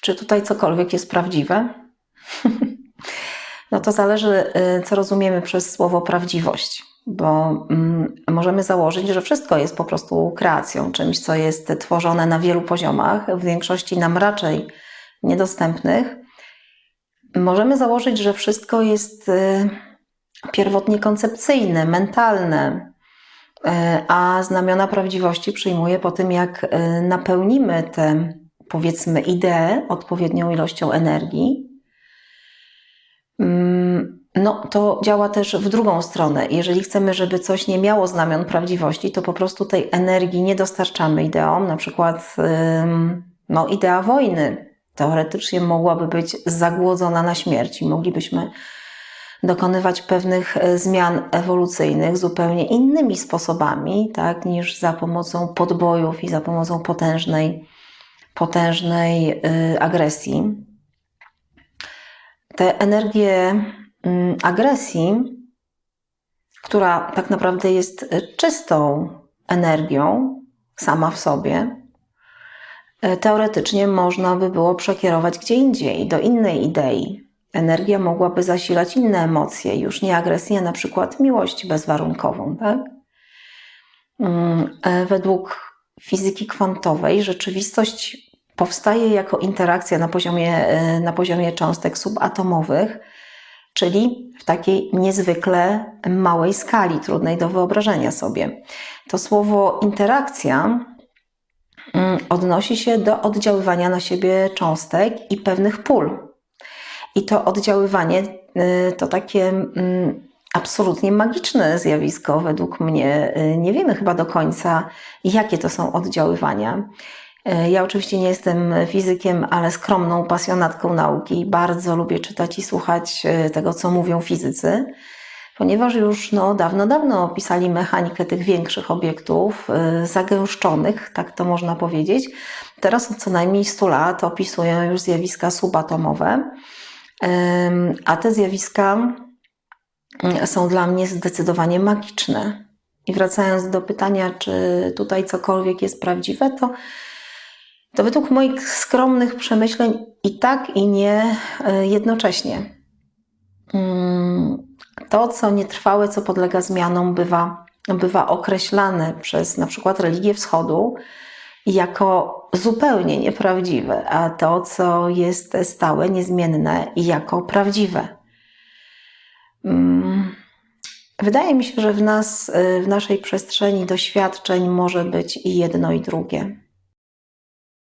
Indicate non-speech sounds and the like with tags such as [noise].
Czy tutaj cokolwiek jest prawdziwe? [laughs] no to zależy, y, co rozumiemy przez słowo prawdziwość, bo mm, możemy założyć, że wszystko jest po prostu kreacją, czymś, co jest tworzone na wielu poziomach, w większości nam raczej niedostępnych. Możemy założyć, że wszystko jest y, pierwotnie koncepcyjne, mentalne, y, a znamiona prawdziwości przyjmuje po tym, jak napełnimy te, powiedzmy, idee odpowiednią ilością energii. Mm, No, to działa też w drugą stronę. Jeżeli chcemy, żeby coś nie miało znamion prawdziwości, to po prostu tej energii nie dostarczamy ideom. Na przykład, no, idea wojny teoretycznie mogłaby być zagłodzona na śmierć i moglibyśmy dokonywać pewnych e, zmian ewolucyjnych zupełnie innymi sposobami, tak, niż za pomocą podbojów i za pomocą potężnej, potężnej y, agresji. Te energie mm, agresji, która tak naprawdę jest czystą energią sama w sobie, y, teoretycznie można by było przekierować gdzie indziej, do innej idei. Energia mogłaby zasilać inne emocje, już nie agresję, a na przykład miłość bezwarunkową. Tak? Mm, e, Według fizyki kwantowej rzeczywistość powstaje jako interakcja na poziomie, e, na poziomie cząstek subatomowych, czyli w takiej niezwykle małej skali, trudnej do wyobrażenia sobie. To słowo interakcja mm, odnosi się do oddziaływania na siebie cząstek i pewnych pól. I to oddziaływanie y, to takie mm, absolutnie magiczne zjawisko według mnie. Y, Nie wiemy chyba do końca, jakie to są oddziaływania. Y, Ja oczywiście nie jestem fizykiem, ale skromną pasjonatką nauki. Bardzo lubię czytać i słuchać y, tego, co mówią fizycy, ponieważ już no, dawno, dawno opisali mechanikę tych większych obiektów, zagęszczonych, tak to można powiedzieć. Teraz od co najmniej 100 lat opisują już zjawiska subatomowe. A te zjawiska są dla mnie zdecydowanie magiczne. I wracając do pytania, czy tutaj cokolwiek jest prawdziwe, to, to według moich skromnych przemyśleń i tak, i nie y, jednocześnie. Ym, To, co nietrwałe, co podlega zmianom, bywa, bywa określane przez na przykład religię wschodu jako zupełnie nieprawdziwe, a to, co jest stałe, niezmienne, jako prawdziwe. Mm, Wydaje mi się, że w nas, y, w naszej przestrzeni doświadczeń może być i jedno, i drugie.